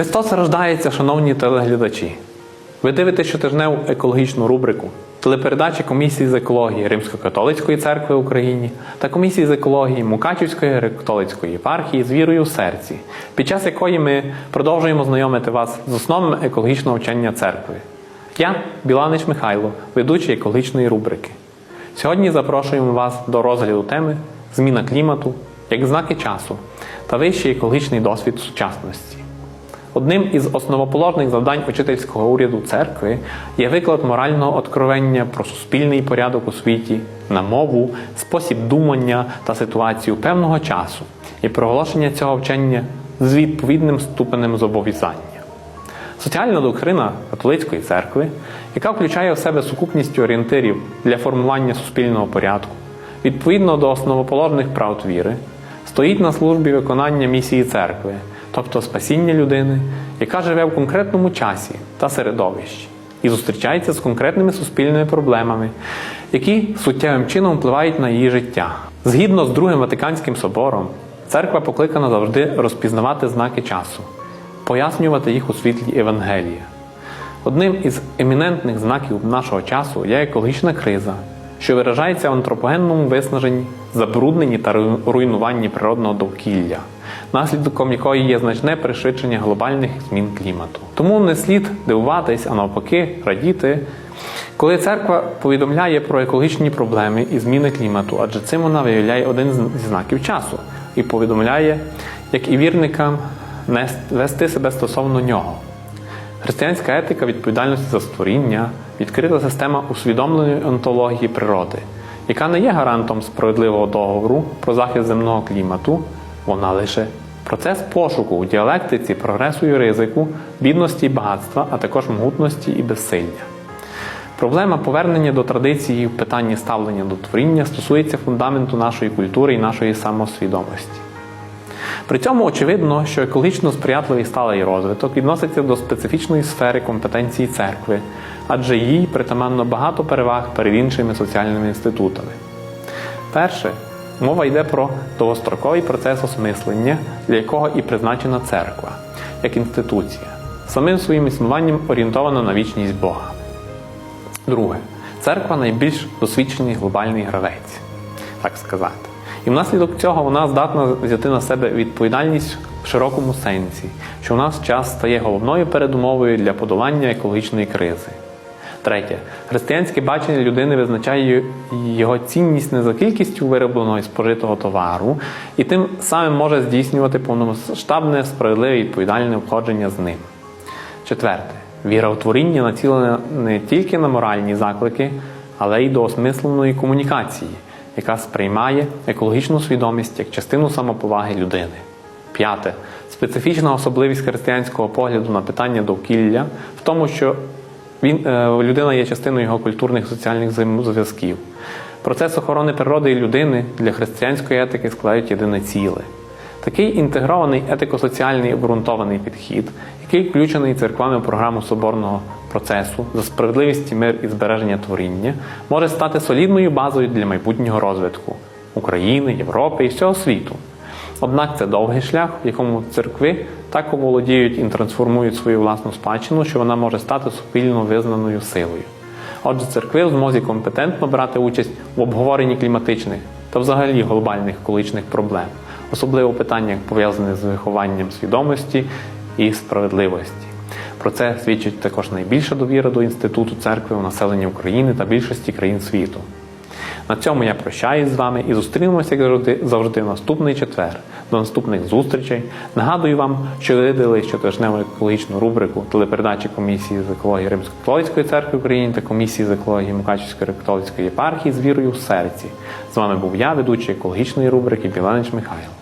Христос рождається, шановні телеглядачі. Ви дивитесь щотижневу екологічну рубрику телепередачі комісії з екології Римсько-католицької церкви в Україні та комісії з екології Мукачівської греко-католицької єпархії з вірою в серці, під час якої ми продовжуємо знайомити вас з основами екологічного вчення церкви. Я Біланич Михайло, ведучий екологічної рубрики. Сьогодні запрошуємо вас до розгляду теми Зміна клімату як знаки часу та вищий екологічний досвід сучасності. Одним із основоположних завдань учительського уряду церкви є виклад морального откровення про суспільний порядок у світі, на мову, спосіб думання та ситуацію певного часу і проголошення цього вчення з відповідним ступенем зобов'язання. Соціальна доктрина католицької церкви, яка включає в себе сукупність орієнтирів для формування суспільного порядку, відповідно до основоположних прав віри, стоїть на службі виконання місії церкви, тобто спасіння людини, яка живе в конкретному часі та середовищі, і зустрічається з конкретними суспільними проблемами, які суттєвим чином впливають на її життя. Згідно з Другим Ватиканським собором, церква покликана завжди розпізнавати знаки часу пояснювати їх у світлі Євангелія. Одним із емінентних знаків нашого часу є екологічна криза, що виражається в антропогенному виснаженні, забрудненні та руйнуванні природного довкілля, наслідком якої є значне пришвидшення глобальних змін клімату. Тому не слід дивуватись, а навпаки, радіти, коли церква повідомляє про екологічні проблеми і зміни клімату, адже цим вона виявляє один зі знаків часу і повідомляє, як і вірникам вести себе стосовно нього. Християнська етика відповідальності за створіння відкрита система усвідомленої онтології природи, яка не є гарантом справедливого договору про захист земного клімату, вона лише процес пошуку у діалектиці прогресу і ризику, бідності і багатства, а також могутності і безсилля. Проблема повернення до традиції в питанні ставлення до творіння стосується фундаменту нашої культури і нашої самосвідомості. При цьому очевидно, що екологічно сприятливий сталий розвиток відноситься до специфічної сфери компетенції церкви, адже їй притаманно багато переваг перед іншими соціальними інститутами. Перше, мова йде про довгостроковий процес осмислення, для якого і призначена церква як інституція, самим своїм існуванням орієнтована на вічність Бога. Друге, церква найбільш досвідчений глобальний гравець, так сказати. І внаслідок цього вона здатна взяти на себе відповідальність в широкому сенсі, що в нас час стає головною передумовою для подолання екологічної кризи. Третє, християнське бачення людини визначає його цінність не за кількістю виробленого і спожитого товару, і тим самим може здійснювати повномасштабне, справедливе і відповідальне обходження з ним. Четверте, віра в творіння націлена не тільки на моральні заклики, але й до осмисленої комунікації яка сприймає екологічну свідомість як частину самоповаги людини. П'яте специфічна особливість християнського погляду на питання довкілля в тому, що він, е, людина є частиною його культурних і соціальних взаємозв'язків. Процес охорони природи і людини для християнської етики складають єдине ціле. Такий інтегрований етико-соціальний обґрунтований підхід, який включений церквами в програму соборного процесу за справедливість, мир і збереження творіння, може стати солідною базою для майбутнього розвитку України, Європи і всього світу. Однак це довгий шлях, в якому церкви так оволодіють і трансформують свою власну спадщину, що вона може стати суспільно визнаною силою. Отже, церкви в змозі компетентно брати участь в обговоренні кліматичних та взагалі глобальних екологічних проблем особливо питання, пов'язане з вихованням свідомості і справедливості. Про це свідчить також найбільша довіра до інституту церкви у населенні України та більшості країн світу. На цьому я прощаюсь з вами і зустрінемося як завжди, завжди в наступний четвер. До наступних зустрічей. Нагадую вам, що ви дивились щотижневу екологічну рубрику телепередачі комісії з екології Римсько-католицької церкви України та комісії з екології Мукачівської католицької єпархії з вірою в серці. З вами був я, ведучий екологічної рубрики Біланич Михайло.